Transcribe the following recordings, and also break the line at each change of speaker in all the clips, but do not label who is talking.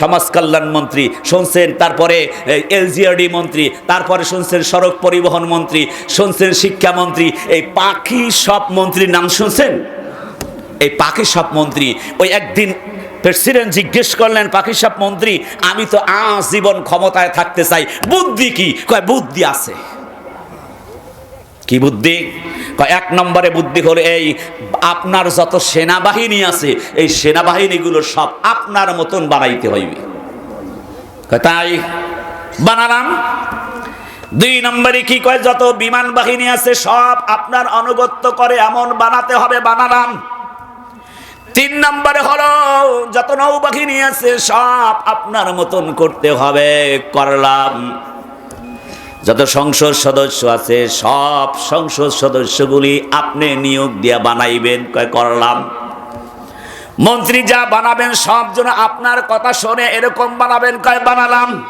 সমাজ কল্যাণ মন্ত্রী, শুনছেন, তারপরে এলজিআরডি মন্ত্রী, তারপরে শুনছেন সড়ক পরিবহন মন্ত্রী, শুনছেন শিক্ষামন্ত্রী এই পাখি সব মন্ত্রীর নাম শুনছেন? এই পাখি সব মন্ত্রী, ওই একদিন প্রেসিডেন্ট জিজ্ঞেস করলেন, পাখি সব মন্ত্রী, আমি তো আজীবন ক্ষমতায় থাকতে চাই, বুদ্ধি কি? কয়, বুদ্ধি আছে। কি বুদ্ধি? এক নম্বরে বুদ্ধি হলো এই আপনার যত সেনাবাহিনী আছে, এই সেনাবাহিনীগুলো সব আপনার মতন বানাইতে হইবে। তাই বানালাম? দুই নম্বরে কি কয়, যত বিমান বাহিনী আছে, সব আপনার অনুগত্য করে এমন বানাতে হবে, বানালাম। তিন নম্বরে হলো, যত নৌবাহিনী আছে, সব আপনার মতন করতে হবে, করলাম। যত সংসদ সদস্য আছে, সব সংসদ সদস্যগুলি আপনি নিয়োগ দিয়া বানাইবেন। কয়, করলাম। মন্ত্রী যা বানাবেন, সব জন আপনার কথা শুনে এরকম বানাবেন। কয়, বানালাম।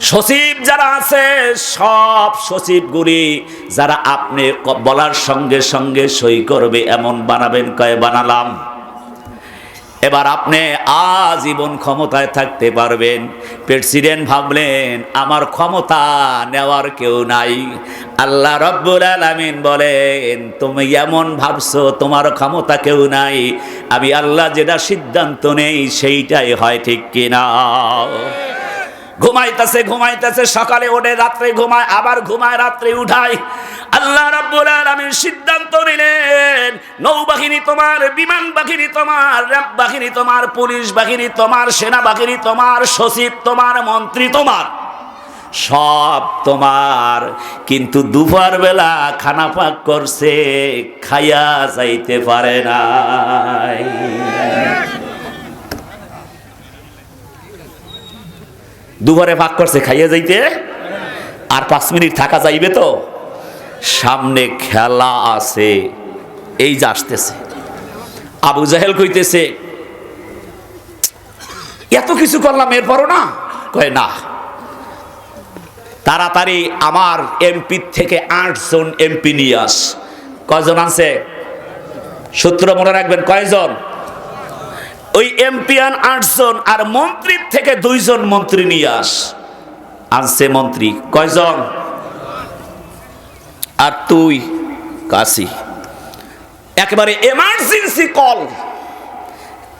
সচিব যারা আছে, সব সচিবগুলি যারা আপনি বলার সঙ্গে সঙ্গে সই করবে, এমন বানাবেন। কয়, বানালাম। এবার আপনি আজীবন ক্ষমতায় থাকতে পারবেন। প্রেসিডেন্ট ভাবলেন, আমার ক্ষমতা নেওয়ার কেউ নাই। আল্লাহ রব্বুল আলামিন বলেন, তুমি এমন ভাবছ, তোমার ক্ষমতা কেউ নাই। আমি আল্লাহ যেটা সিদ্ধান্ত নেই, সেইটাই হয় ঠিক কিনা? ঘুমাইতেছে ঘুমাইতেছে, সকালে ওঠে, রাত্রে ঘুমায়, আবার ঘুমায়, রাত্রে উঠায়। আল্লাহ রাব্বুল আলামিন সিদ্ধান্ত নিলেন, নৌবাহিনী তোমার, বিমান বাহিনী তোমার, র্যাব বাহিনী তোমার, পুলিশ বাহিনী তোমার সেনাবাহিনী তোমার, সচিব তোমার, মন্ত্রী তোমার। সব তোমার। কিন্তু দুপুর বেলা খানা পাক করছে, খাইয়া যাইতে পারে নাই। দুবারে ভাগ করছে, খাইয়ে যাইতে? আর পাঁচ মিনিট থাকা যাইবে তো? সামনে খেলা আছে, এই যে আসতেছে। আবু জাহেল কইতেছে, এত কিছু করলাম, এরপরও না? কয়, না। তাড়াতাড়ি আমার এমপি থেকে আটজন এমপি নিয়ে আস। কয়জন আছে সূত্র মনে রাখবেন, কয়জন? ওই এমপিয়ান আটজন আর মন্ত্রীর থেকে দুইজন মন্ত্রী নিয়ে আস। আনছে মন্ত্রী, কয়জন? আর তুই কাশি। একেবারে এমার্জেন্সি কল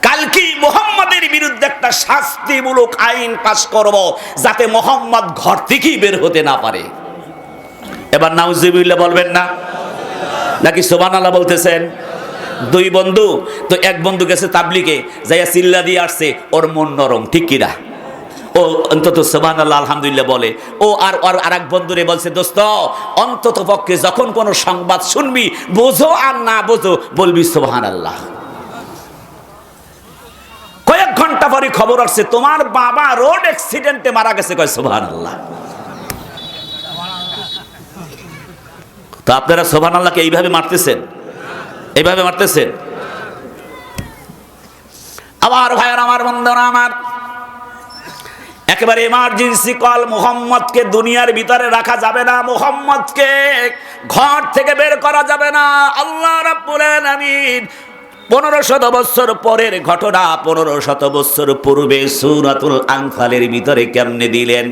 কালকে মোহাম্মদের বিরুদ্ধে একটা শাস্তিমূলক আইন পাশ করব, যাতে মোহাম্মদ ঘর থেকেই বের হতে না পারে। এবার নাউজিবিল্লা বলবেন না। নাকি সোবান আল্লাহ বলতেছেন? দুই বন্ধু, তো এক বন্ধু গেছে তাবলিকে যাইয়া চিল্লা দিয়ে আসছে, ওর মন নরম, ঠিক কিনা? ও অন্তত সোবান আল্লাহ আলহামদুলিল্লাহ বলে। ও আর আর আরেক বন্ধুরে বলছে, দোস্ত, অন্তত পক্ষে যখন কোনো সংবাদ শুনবি, বোঝো আর না বোঝো, বলবি সোবাহান আল্লাহ কয়েক ঘণ্টা পরে খবর আসছে, তোমার বাবা রোড অ্যাক্সিডেন্টে মারা গেছে। কয় সোবাহান আল্লাহ তো আপনারা সোবান আল্লাহকে এইভাবে মারতেছেন? এইভাবে মারতেছেন? আমার ভাইয়ার, আমার বন্ধুরা, আমার একেবারে এমার্জেন্সি কল মোহাম্মদকে দুনিয়ার ভিতরে রাখা যাবে না, মোহাম্মদকে ঘর থেকে বের করা যাবে না। আল্লাহ রাব্বুল পনেরো শত বৎসর পরের ঘটনা, পনেরো শত বৎসর পূর্বে সুরাতুল আনফালের ভিতরে কেমনে দিলেন?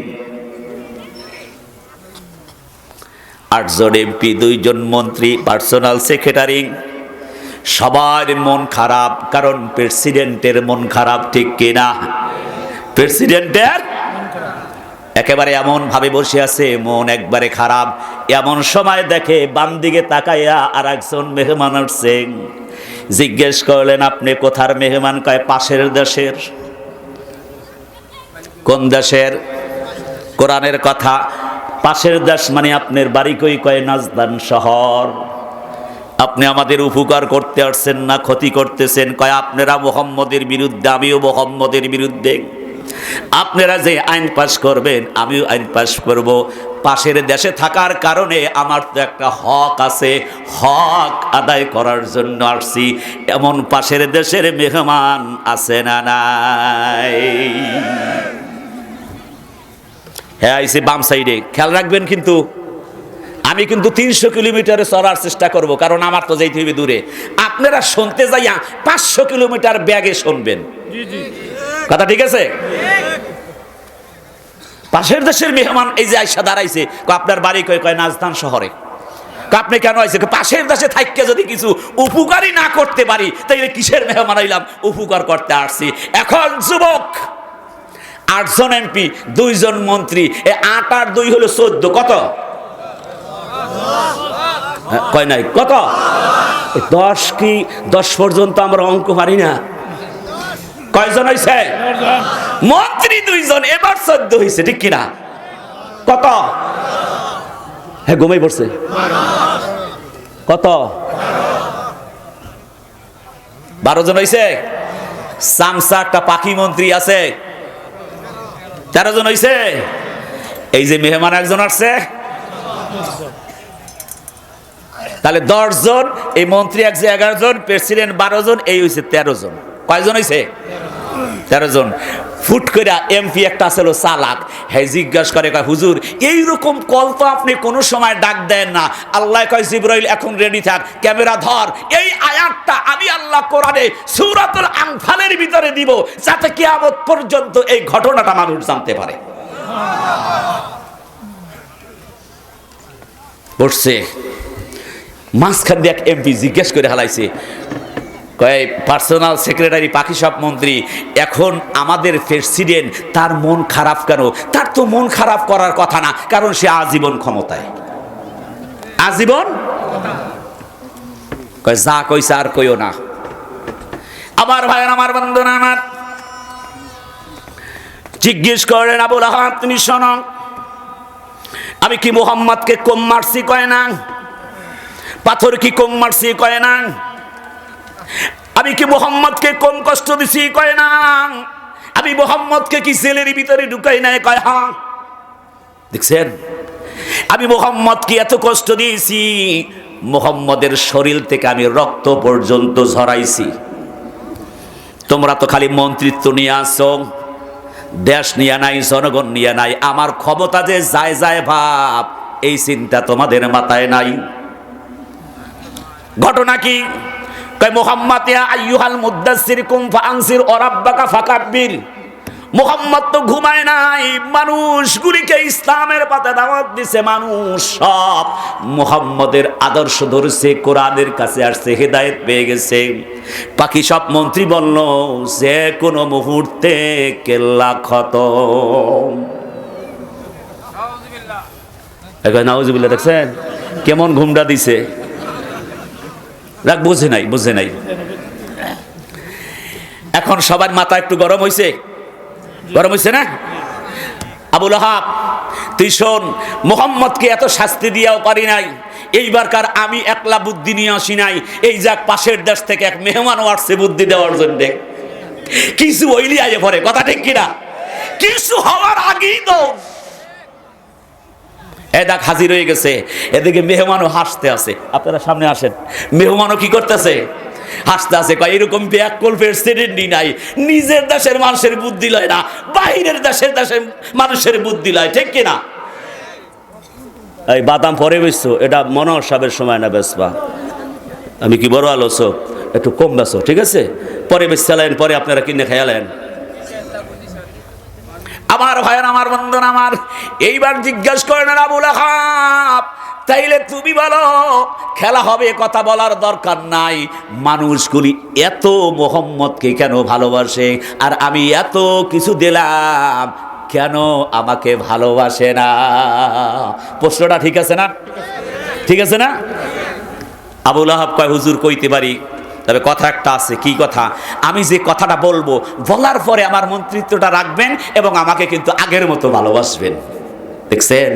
আটজন এমপি দুইজন মন্ত্রী পার্সোনাল সেক্রেটারি সবার মন খারাপ, কারণ প্রেসিডেন্টের মন খারাপ ঠিক কিনা? প্রেসিডেন্টের? একেবারে এমন ভাবে বসে আছে, মন একবারে খারাপ। এমন সময় দেখে বাম দিকে তাকাইয়া আর একজন মেহমান আসছেন জিজ্ঞেস করলেন, আপনি কোথার মেহমান? কয়, পাশের দেশের? কোন দেশের? কোরআনের কথা। পাশের দেশ মানে আপনার বাড়ি কই? কয়, নাজদান শহর। আপনি আমাদের উপকার করতে আসছেন না, ক্ষতি করতেছেন। কয়, আপনারা মোহাম্মদের বিরুদ্ধে, আমিও মোহাম্মদের বিরুদ্ধে। আপনারা যে আইন পাশ করবেন, আমিও আইন পাশ করব। পাশের দেশে থাকার কারণে আমার তো একটা হক আছে। হক আদায় করার জন্য আসছি। এমন পাশের দেশের মেহমান আছে না নাই? হ্যাঁ আইসি বাম সাইডে। খেয়াল রাখবেন কিন্তু, আমি কিন্তু তিনশো কিলোমিটারে চড়ার চেষ্টা করব, কারণ আমার তো যাইতে হইবে দূরে। আপনারা শুনতে যাইয়া পাঁচশো কিলোমিটার ব্যাগে শুনবেন। কথা ঠিক আছে? পাশের দেশের মেহমান এই যে আইসা দাঁড়াইছে আপনার বাড়ি কয় কয় নাজদান শহরে। আপনি কেন কয় পাশের দেশে থাকতে যদি কিছু উপকারই না করতে পারি তাইলে কিসের মেহমান আইলাম? উপকার করতে আসছি। এখন যুবক আটজন এমপি দুইজন মন্ত্রী এ আট আর দুই হলো চোদ্দ কত? হ্যাঁ, কয় নাই কত? দশ কি দশ পর্যন্ত আমরা অঙ্ক পারি না? কয়জন হয়েছে মন্ত্রী দুইজন, এবার চোদ্দ হয়েছে ঠিক কিনা? কত? হ্যাঁ ঘুমাই পড়ছে। কত? বারো জন হয়েছে সামসা একটা পাখি মন্ত্রী আছে। তেরো জন হয়েছে এই যে মেহমান একজন আসছে। তাহলে দশ জন, এই মন্ত্রী একশো এগারো জন, প্রেসিডেন্ট বারো জন, এই হয়েছে তেরো জন। কয়জন হয়েছে তেরো জন। ফুট করে এমপি একটা ছিল চালাক হ্যাঁ জিজ্ঞাসা করে, কয়, হুজুর, এইরকম কল তো আপনি কোনো সময় ডাক দেন না। আল্লাহ কয়, জিব্রাইল, এখন রেডি থাক। ক্যামেরা ধর। এই আয়াতটা আমি আল্লাহ কোরআনে সূরাতুল আনফালের ভিতরে দিব, যাতে কিয়ামত পর্যন্ত এই ঘটনাটা মানুষ জানতে পারে। বসছে। মাঝখান দিয়ে এক এমপি জিজ্ঞেস করে হালাইছে পার্সোনাল সেক্রেটারি পাখি সব মন্ত্রী, এখন আমাদের প্রেসিডেন্ট তার মন খারাপ কেন? তার তো মন খারাপ করার কথা না, কারণ সে আজীবন ক্ষমতায়। আজীবন? কয়, যা কইছে আর কইও না। আমার ভাইয়ের, আমার বন্ধুরা, আমার। জিজ্ঞেস করেন আবুল আহাব, তুমি শোনো, আমি কি মোহাম্মদকে কম মারছি কয় না? পাথর কি কম মারছি কয় না? আমি কি মোহাম্মদকে কম কষ্ট দিছি? কয় না। আমি মোহাম্মদকে কি জেলের ভিতরে ঢুকাই নাই? কয় হ্যাঁ দেখছেন? আমি মোহাম্মদকে এত কষ্ট দিয়েছি, মোহাম্মদের শরীর থেকে আমি রক্ত পর্যন্ত ঝরাইছি। তোমরা তো খালি মন্ত্রিত্ব নিয়ে আসো দেশ নিয়ে নাই, জনগণ নিয়ে নাই, আমার ক্ষমতা যে যায় যায় ভাব, এই চিন্তা তোমাদের মাথায় নাই। ঘটনা কি? কয় মোহাম্মদ আইয়ুহাল কুম ফাকাব্বির। মোহাম্মদ তো ঘুমায় নাই মানুষগুলিকে ইসলামের পাতে দাওয়াত দিছে মানুষ সব। মোহাম্মদের আদর্শ ধরছে কোরআনের কাছে আসছে হেদায়েত পেয়ে গেছে। বাকি সব মন্ত্রী বলল যে কোনো মুহূর্তে কেল্লা খতম। এখন দেখছেন? কেমন ঘুমটা দিছে? রাগ বুঝে নাই বুঝে নাই। এখন সবার মাথা একটু গরম হয়েছে গরম হয়েছে না? আবুল আহাব তুই শোন, মোহাম্মদকে এত শাস্তি দিয়াও পারি নাই। এইবারকার আমি একলা বুদ্ধি নিয়ে আসি নাই। এই যাক, পাশের দেশ থেকে এক মেহমানও আসছে বুদ্ধি দেওয়ার জন্য। কিছু ওইলি আগে পরে, কথা ঠিক কিনা? কিছু হওয়ার আগেই তো এদাক হাজির হয়ে গেছে। এদিকে মেহমানও হাসতে আছে। আপনারা সামনে আসেন। মেহমানও কি করতেছে? হাসতে আছে। কয়, এরকম ব্যাকল প্রেসিডেন্টই নাই। নিজের দেশের মানুষের বুদ্ধি লয় না, বাইরের দেশের দেশের মানুষের বুদ্ধি লয়, ঠিক কিনা? এই বাদাম পরে বেচছো এটা মনোহর সাহেবের সময় না বেচবা। আমি কি বড় আলোচক? একটু কম বেচো, ঠিক আছে? পরে বেচালেন পরে আপনারা কিনে খেয়ালেন আমার ভাইয়ের, আমার বন্ধন আমার। এইবার জিজ্ঞেস করেন আবুল আহাব, তাইলে তুমি বলো, খেলা হবে কথা বলার দরকার নাই। মানুষগুলি এত মোহাম্মদকে কেন ভালোবাসে? আর আমি এত কিছু দিলাম, কেন আমাকে ভালোবাসে না? প্রশ্নটা ঠিক আছে না? ঠিক আছে না? আবুল আহাব কয়, হুজুর কইতে পারি তবে কথা একটা আছে, কি কথা? আমি যে কথাটা বলব, বলার পরে আমার মন্ত্রিত্বটা রাখবেন এবং আমাকে কিন্তু আগের মতো ভালোবাসবেন। দেখছেন?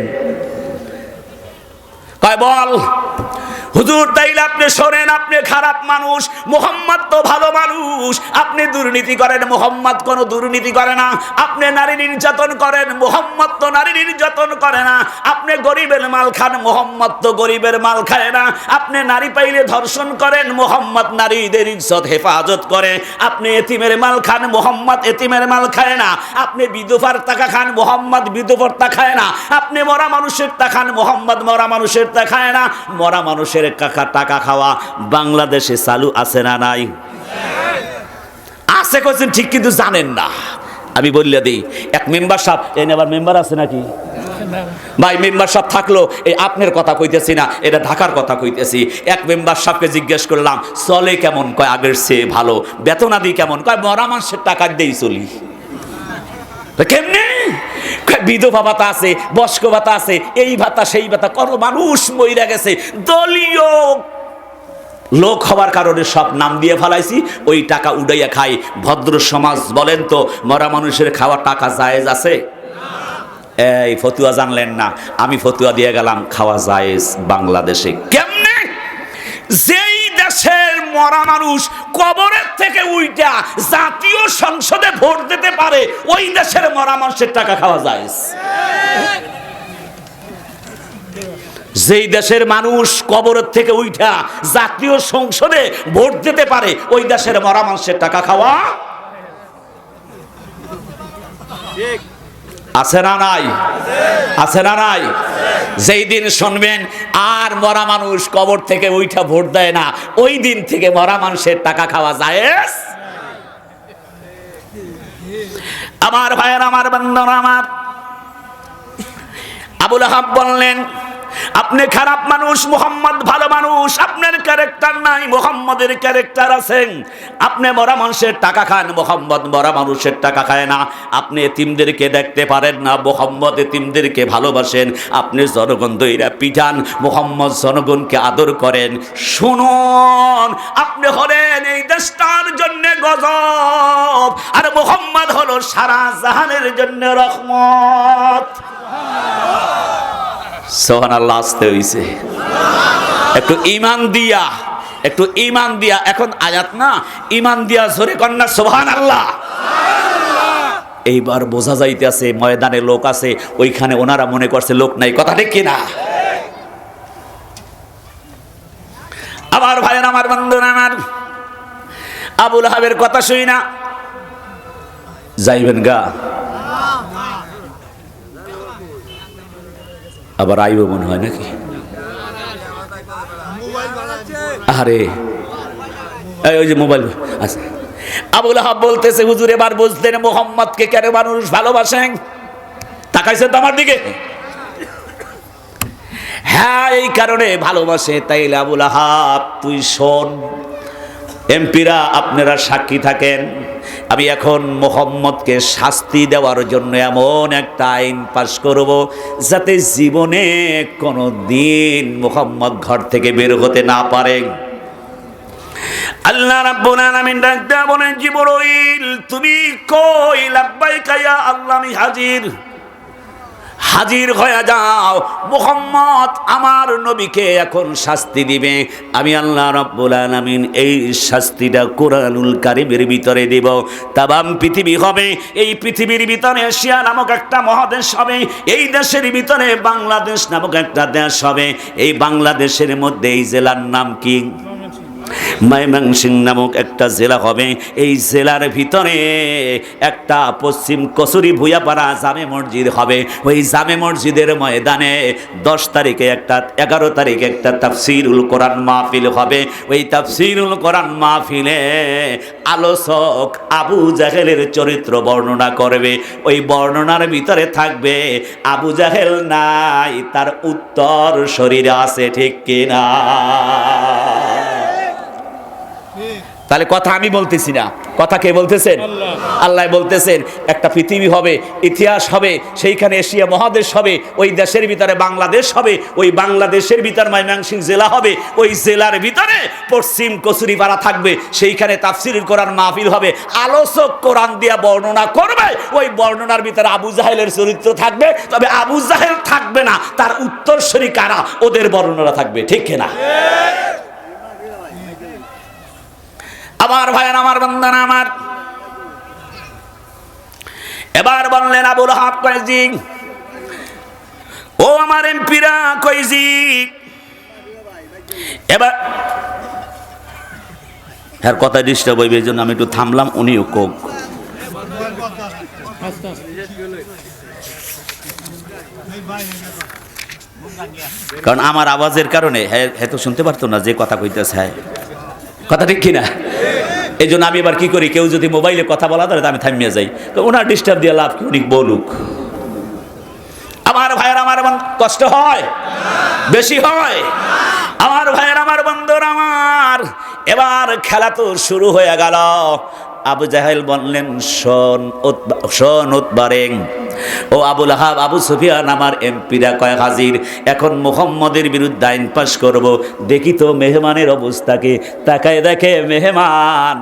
কয় বল? হুজুর, তাইলে আপনি শোনেন, আপনি খারাপ মানুষ, মোহাম্মদ তো ভালো মানুষ। আপনি দুর্নীতি করেন, মোহাম্মদ কোনো দুর্নীতি করে না। আপনি নারী নির্যাতন করেন, মোহাম্মদ তো নারী নির্যাতন করে না। আপনি গরিবের মাল খান, মোহাম্মদ তো গরিবের মাল খায় না। আপনি নারী পাইলে ধর্ষণ করেন, মোহাম্মদ নারীদের ইজ্জত, হেফাজত করে। আপনি এতিমের মাল খান, মোহাম্মদ এতিমের মাল খায় না। আপনি বিধবার টাকা খান, মোহাম্মদ বিধবার তা খায় না। আপনি মরা মানুষের তা খান, মোহাম্মদ মরা মানুষের তা খায় না। মরা মানুষের কাকা টাকা খাওয়া বাংলাদেশে চালু আছে না নাই? আছে কইছেন ঠিক কিন্তু জানেন না। আমি বললে দিই, এক মেম্বার সাহেব এই আবার মেম্বার আছে নাকি? ভাই, মেম্বার সাহেব থাকল, এই আপনার কথা কইতেছি না, এটা ঢাকার কথা কইতেছি। এক মেম্বার সাহেবকে জিজ্ঞেস করলাম, চলে কেমন? কয়, আগের চেয়ে ভালো। বেতনাদি কেমন? কয়, মরা মানুষের টাকা দিয়েই চলি। কেমনে? বিধবা ভাতা আছে বস্ক ভাতা আছে, এই ভাতা, সেই ভাতা, কত মানুষ মইরা গেছে। দলীয় লোক হওয়ার কারণে সব নাম দিয়ে ফেলাইছি, ওই টাকা উড়াইয়া খাই। ভদ্র সমাজ বলেন তো, মরা মানুষের খাওয়া টাকা জায়েজ আছে? এই, ফতুয়া জানলেন না, আমি ফতুয়া দিয়ে গেলাম, খাওয়া জায়েজ বাংলাদেশে। কেমনে? যেই দেশের মরা মানুষ কবরের থেকে উইটা জাতীয় সংসদে ভোট দিতে পারে, ওই দেশের মরা মানুষের টাকা খাওয়া যায়। যেই দেশের মানুষ কবরের থেকে উইঠা জাতীয় সংসদে ভোট দিতে পারে, ওই দেশের মরা মানুষের টাকা খাওয়া আছে না নাই? আছে না নাই? যেই দিন শুনবেন, আর মরা মানুষ কবর থেকে ওইটা ভোট দেয় না, ওই দিন থেকে মরা মানুষের টাকা খাওয়া যায় আমার ভাইয়ের, আমার বন্ধন আমার। আবুল আহাব বললেন আপনি খারাপ মানুষ, মোহাম্মদ ভালো মানুষ, আপনার ক্যারেক্টার নাই, মোহাম্মদের ক্যারেক্টার আছেন আপনি মরা মানুষের টাকা খান, মোহাম্মদ মরা মানুষের টাকা খায় না। আপনি এতিমদেরকে দেখতে পারেন না, মোহাম্মদ এতিমদেরকে ভালোবাসেন। আপনি জনগণ দইরা পিঠান মোহাম্মদ জনগণকে আদর করেন। শুনুন, আপনি হলেন এই দেশটার জন্য গজব, আর মোহাম্মদ হলো সারা জাহানের জন্য রহমত। সোহান আল্লাহ আসতে হইছে। একটু ইমান দিয়া, একটু ইমান দিয়া, এখন আয়াত না ইমান দিয়া জোরে কন্যা সোহান আল্লাহ এইবার বোঝা যাইতেছে, ময়দানে লোক আছে, ওইখানে ওনারা মনে করছে লোক নাই, কথা ঠিক কিনা? আমার ভাইয়ের, আমার বন্ধুরা, আমার আবুল হাবের কথা শুই না। যাইবেন গা। আবার আইব মনে হয় নাকি? আরে ওই যে মোবাইল। আচ্ছা। আবুল আহাব বলতেছে, হুজুর, এবার বুঝতেন মোহাম্মদকে কেন মানুষ ভালোবাসেন তাকাইছে তো আমার দিকে। হ্যাঁ এই কারণে ভালোবাসে। তাইলে আবুল আহাব, তুই শোন। এমপিরা আপনারা সাক্ষী থাকেন। আমি এখন মোহাম্মদকে শাস্তি দেওয়ার জন্য এমন একটা আইন পাশ করব, যাতে জীবনে কোনো দিন মোহাম্মদ ঘর থেকে বের হতে না পারে। আল্লাহ রাব্বুল আলামিন ডাক দেয়া বলেন, জিবরাইল, তুমি কই? লাব্বাইকা ইয়া আল্লাহ, আমি হাজির। হাজির হয়ে যাও। মোহাম্মদ আমার নবীকে এখন শাস্তি দিবে। আমি আল্লাহ রব্বুল আলামিন এই শাস্তিটা কোরআনুল কারিমের ভিতরে দেব। তাবাম পৃথিবী হবে, এই পৃথিবীর ভিতরে এশিয়া নামক একটা মহাদেশ হবে, এই দেশের ভিতরে বাংলাদেশ নামক একটা দেশ হবে। এই বাংলাদেশের মধ্যে এই জেলার নাম কি? ময়মনসিং নামক একটা জেলা হবে। এই জেলার ভিতরে একটা পশ্চিম কসুরি ভুয়াপাড়া জামে মসজিদ হবে। ওই জামে মসজিদের ময়দানে দশ তারিখে একটা, এগারো তারিখে একটা তাফসিরুল কোরআন মাহফিল হবে। ওই তাফসিরুল কোরআন মাহফিলে আলোচক আবু জাহেলের চরিত্র বর্ণনা করবে। ওই বর্ণনার ভিতরে থাকবে, আবু জাহেল নাই, তার উত্তর শরীরে আছে ঠিক কিনা? তাহলে কথা আমি বলতেছি না। কথা কে বলতেছেন? আল্লাহ। বলতেছেন একটা পৃথিবী হবে ইতিহাস হবে সেইখানে এশিয়া মহাদেশ হবে ওই দেশের ভিতরে বাংলাদেশ হবে ওই বাংলাদেশের ভিতরে ময়মনসিংহ জেলা হবে ওই জেলার ভিতরে পশ্চিম কচুরিপাড়া থাকবে সেইখানে তাফসির কোরআন মাহফিল হবে আলোচক কোরআন দিয়া বর্ণনা করবে ওই বর্ণনার ভিতরে আবু জাহেলের চরিত্র থাকবে তবে আবু জাহেল থাকবে না তার উত্তরসূরি কারা? ওদের বর্ণনা থাকবে ঠিক না আমার ভাইয়ের আমার বন্ধন আমার। এবার বললেন, আবুল হাব কয়েজি ও আমার এমপিরা কয়েজি এবার হ্যাঁ কথা ডিস্টার্ব হইবে, এই জন্য আমি একটু থামলাম, উনিও কোক। কারণ আমার আওয়াজের কারণে হ্যাঁ তো শুনতে পারতো না যে কথা কইতেছে হ্যাঁ। কথা ঠিক কিনা? এই জন্য আমি এবার কি করি? কেউ যদি মোবাইলে কথা বলা ধরে আমি থামিয়ে যাই। তো ওনার ডিস্টার্ব দিয়ে লাভ কি? উনি বলুক। আমার ভাইয়ের আমার কষ্ট হয়? বেশি হয়? আমার ভাইয়ের আমার বন্ধুর আমার। এবার খেলা তো শুরু হয়ে গেল। আবু জাহেল বললেন, শোন শোন উৎবারেং ও আবুল হাব আবু সুফিয়ান, আমার এমপিরা কয়, হাজির, এখন মুহাম্মদের বিরুদ্ধে আইন পাশ করব। দেখি তো মেহমানের অবস্থাকে তাকায় দেখে মেহমান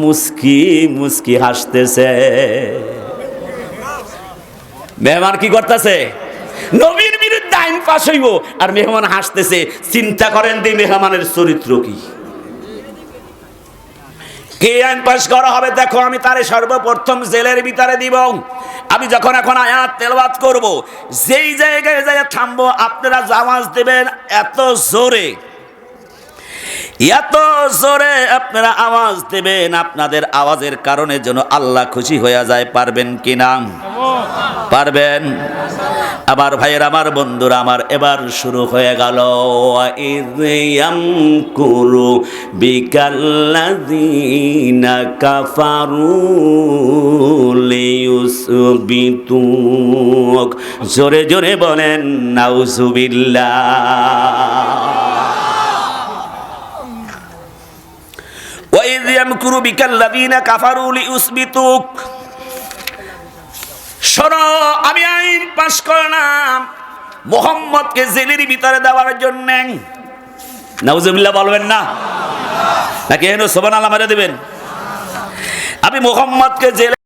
মুস্কি মুস্কি হাসতেছে। মেহমান কি করতেছে? নবীর বিরুদ্ধে আইন পাশ হইব। আর মেহমান হাসতেছে, চিন্তা করেন দি, মেহমানের চরিত্র কি? কে আইন পাশ করা হবে, দেখো আমি তারে সর্বপ্রথম জেলের ভিতরে দিব। আমি যখন এখন আয়াত তেলবাদ করব, যেই জায়গায় জায়গায় থামবো, আপনারা আওয়াজ দেবেন এত জোরে। এত জোরে আপনারা আওয়াজ দেবেন, আপনাদের আওয়াজের কারণে যেন আল্লাহ খুশি হয়ে যায়, পারবেন কি না? পারবেন? আমার ভাইয়ের, আমার বন্ধুরা, আমার এবার শুরু হয়ে গেল। কুরু বিকাল্লাদিনা কাফারু জোরে জোরে বলেন, নাউজুবিল্লাহ। ইয়ামকুরু বিকাল্লাযীনা কাফারু লিউসবিতুক। শোনো, আমি আইন পাশ করলাম। মোহাম্মদকে জেলের ভিতরে দেওয়ার জন্য। নাউজুবিল্লাহ বলবেন না? নাকি এনে সোবান আল্লাহ দেবেন? আমি মোহাম্মদকে জেলে